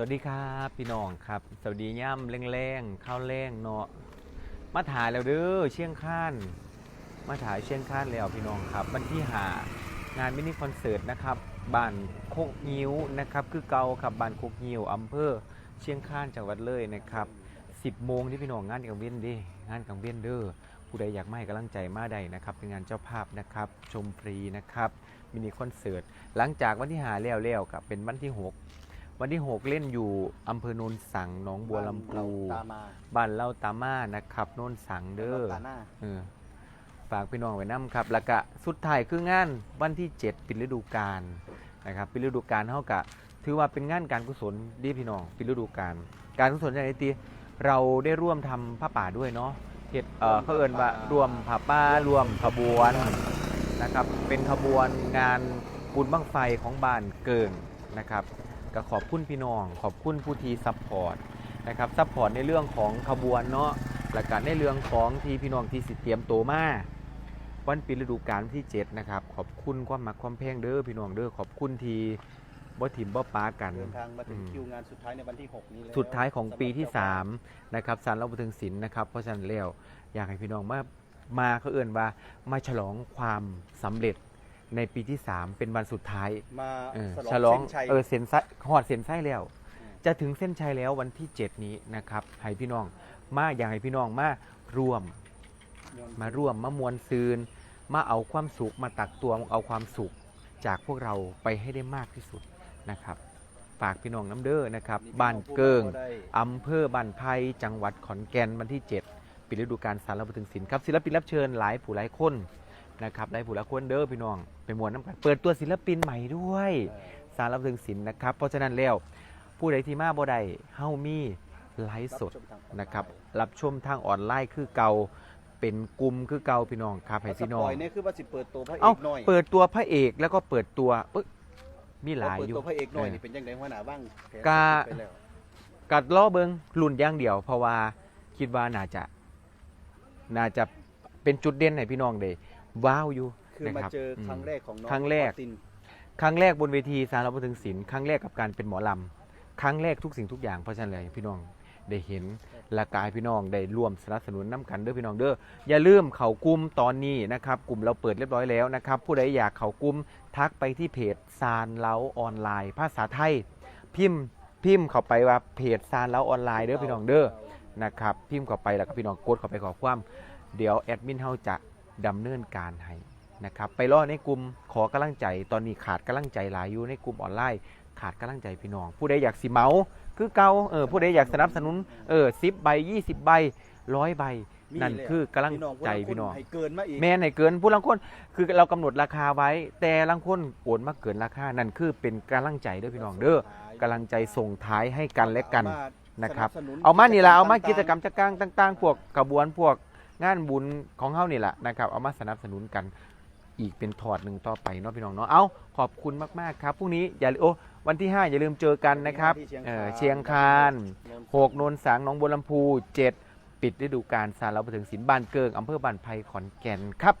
สวัสดีครับพี่น้องครับ สวัสดีย่ำแรงๆข้าวแรงเนาะมาถ่ายแล้วเด้อเชียงคานมาถ่ายเชียงคานแล้วพี่น้องครับวันที่หางานมินิคอนเสิร์ตนะครับบ้านโคกงิ้วนะครับ คือเก่าครับบ้านโคกงิ้วอำเภอเชียงคานจังหวัดเลยนะครับ10โมงที่พี่น้องงานกลางเว้นดิงานกลางเว้นเด้อผู้ใดอยากมาให้กำลังใจมาได้นะครับเป็นงานเจ้าภาพนะครับชมฟรีนะครับมินิคอนเสิร์ตหลังจากวันที่หาแล้วแล้วกับเป็นวันที่6 วันที่ 6 เล่นอยู่อำเภอโนนสังหนองบัวลำพูตามมาบ้านเล่าตามานะครับโนนสังเด้อตาหน้าเออฝากพี่น้องไว้น้ำครับ แล้วก็สุดท้ายคืองานวันที่ 7 ปิดฤดูกาลนะครับปิดฤดูกาลเท่ากับถือว่าเป็นงานการกุศลดีพี่น้องปิดฤดูกาลการกุศลอย่างไรตีเราได้ร่วมทำผ้าป่าด้วยเนาะเฮ็ดเออเขาเอินว่ารวมผ้าป่ารวมขบวนนะครับ เป็นขบวนงานบุญบั้งไฟของบ้านเกิงนะครับ ก็ขอบคุณพี่น้อง ขอบคุณผู้ที่ซัพพอร์ตนะครับซัพพอร์ตในเรื่องของขบวนเนาะและการในเรื่องของที่พี่น้องที่สิเตรียมตัวมาวันปีฤดูกาลที่ 7 นะครับ ขอบคุณความมักความแพงเด้อพี่น้องเด้อขอบคุณทีบ่ถิ่มบ่ปากันเดินทางมาถึงอืมคิวงานสุดท้ายในวันที่ 6 นี้แล้วสุดท้ายของปีที่สำหรับเจ้าภาพ3นะครับสารเราบันเทิงศิลป์นะครับ เพราะฉะนั้นแล้วอยากให้พี่น้องมามาเขาเอื่นว่ามาฉลองความสำเร็จ ในปีที่ 3 เป็นวันสุดท้ายมาเออฉฉลลอองงเส้นชัย เออเส้นไส้หอดเส้นไส้แล้ว อืม จะถึงเส้นชัยแล้ววันที่ 7 นี้นะครับให้พี่น้องมาอยากให้พี่น้องมาร่วม มาร่วมมามวลซืน มาเอาความสุขมาตักตวงเอาความสุขจากพวกเราไปให้ได้มากที่สุดนะครับ ฝากพี่น้องน้ำเด้อนะครับมีพี่บ้านองผู้เกิง ได้อำเภอบ้านไผ่จังหวัดขอนแก่นวันที่ 7 ปิดฤดูกาลสารระบันถึงศิลป์ครับศิลปินรับเชิญหลายผู้หลายคน นะครับหลายผู้หลายคนเด้อพี่น้องไปมวนน้ำกันเปิดตัวศิลปินใหม่ด้วยเออสารบันถึงศิลป์นะครับ เพราะฉะนั้นแล้วผู้ใดที่มาบ่ได้เฮามีไลฟ์สดรับชมทางออไลน์นะครับรับชมทางออนไลน์คือเก่าเป็นกลุ่มคือเก่าพี่น้องครับให้สพี่น้ปองอยเนี่ยคือว่าสิเปิดตัวพระเอเอ้ากหน่อยเปิดตัวพระเอกแล้วก็เปิดตัวเอ้ยมีหลายเปิดอยู่ตัวพระเอกหน่อยเออนี่เป็นยังไงหัวหน้าบ้างแผนกะไปแล้วกัดล้อเบิงรุ่นอย่างเดียว เพราะว่าคิดว่าน่าจะ น่าจะเป็นจุดเด่นให้พี่น้องได้ ว้าวอยู่คือมานะครับเจอครั้งแรกของน้องครั้งแรก ออสตินครั้งแรกบนเวทีสารบันเทิงศิลป์ครั้งแรกกับการเป็นหมอลำ ครั้งแรกทุกสิ่งทุกอย่างเพราะฉะนั้นเลยพี่น้องได้เห็นและกายพี่น้องได้ร่วมสนับสนุนน้กันเด้อพี่น้องเด้ออย่าลืมเขากลุ่มตอนนี้นะครับ กลุ่มเราเปิดเรียบร้อยแล้วนะครับ ผู้ใดอยากเขากลุ่มทักไปที่เพจซานเล้าออนไลน์ ภาษาไทย พิมพ์พิมพ์เข้าไปว่าเพจซานเล้าออนไลน์เด้อพี่น้องเด้อนะครับพิมพ์เข้าไปแล้วก็พี่น้องกดเข้าไปขอความ เดี๋ยวแอดมินเฮาจะ ดำเนินการให้นะครับไปรอในกลุ่มขอกำลังใจตอนนี้ขาดกำลังใจหลายอยู่ในกลุ่มออนไลน์ขาดกำลังใจพี่น้อง ผู้ใดอยากสิเมาคือเก่าเออผู้ใดอยากสนับสนุนเออสิบใบยี่สิบใบร้อยใบนั่นคือกำลังใจพี่น้องให้เกินมาอีกแม่นให้เกินผู้ลังคนคือเรากำหนดราคาไว้ แต่ลังคนโอนมาเกินราคานั่นคือเป็นกำลังใจเด้อพี่น้องเด้อกำลังใจส่งท้ายให้กันและกันนะครับสสเอามานี่ละเอามาต่งๆกิจกรรมจักรต่าง ๆ พวกกระบวนพวก งานบุญของเฮานี่แหละนะครับเอามาสนับสนุนกันอีกเป็นถอดหนึ่งต่อไปเนาะพี่น้องเนาะเอาขอบคุณมาก ๆ ครับพรุ่งนี้อย่าโอ้วันที่ 5 อย่าลืมเจอกันนะครับที่เออเชีเชียยงงคาคานนหกโนนสังหนองบัวลำพูเจ็ดปิดฤดูกาลสารเราไปถึงศิลป์บ้านเกิงอำเภอบ้านไผ่ขอนแก่นครับ